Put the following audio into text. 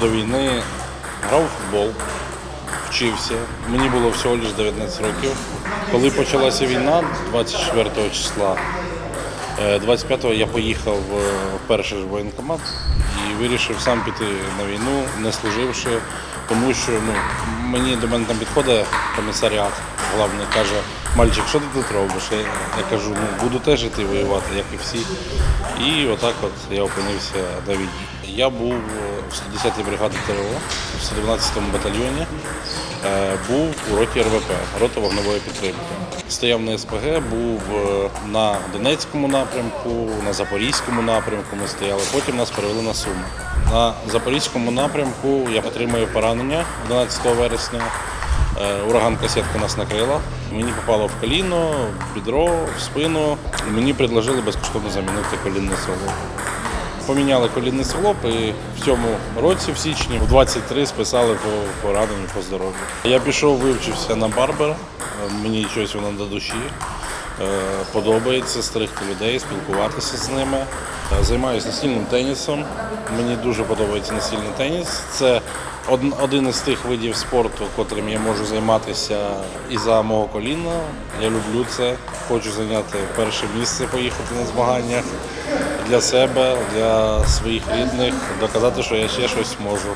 до війни грав у футбол, вчився. Мені було всього лише 19 років. Коли почалася війна, 24 числа, е, 25-го я поїхав е, в перший воєнкомат і вирішив сам піти на війну, не служивши, тому що ну, мені до мене там підходить комісаріат головний, каже, мальчик, що ти тут робиш? Я, кажу, ну буду теж іти воювати, як і всі. І отак от я опинився на війні. Я був в 110-й бригаді ТРО, в 112-му батальйоні. Е, Був у роті РВП, рота вогневої підтримки. Стояв на СПГ, був е, на Донецькому напрямку, на Запорізькому напрямку ми стояли. Потім нас перевели на Суми. На Запорізькому напрямку я отримую поранення 11 вересня. Е, Ураган касетка нас накрила. Мені попало в коліно, в бідро, в спину. Мені предложили безкоштовно замінити колінний суглоб. Поміняли колінний суглоб і в цьому році, в січні, в 23 списали по пораненню по здоров'ю. Я пішов, вивчився на барбера. Мені щось воно до душі. Е, Подобається стригти людей, спілкуватися з ними. Е, Займаюся настільним тенісом. Мені дуже подобається настільний теніс. Це один із тих видів спорту, котрим я можу займатися і за мого коліна. Я люблю це. Хочу зайняти перше місце, поїхати на змаганнях для себе, для своїх рідних, доказати, що я ще щось можу.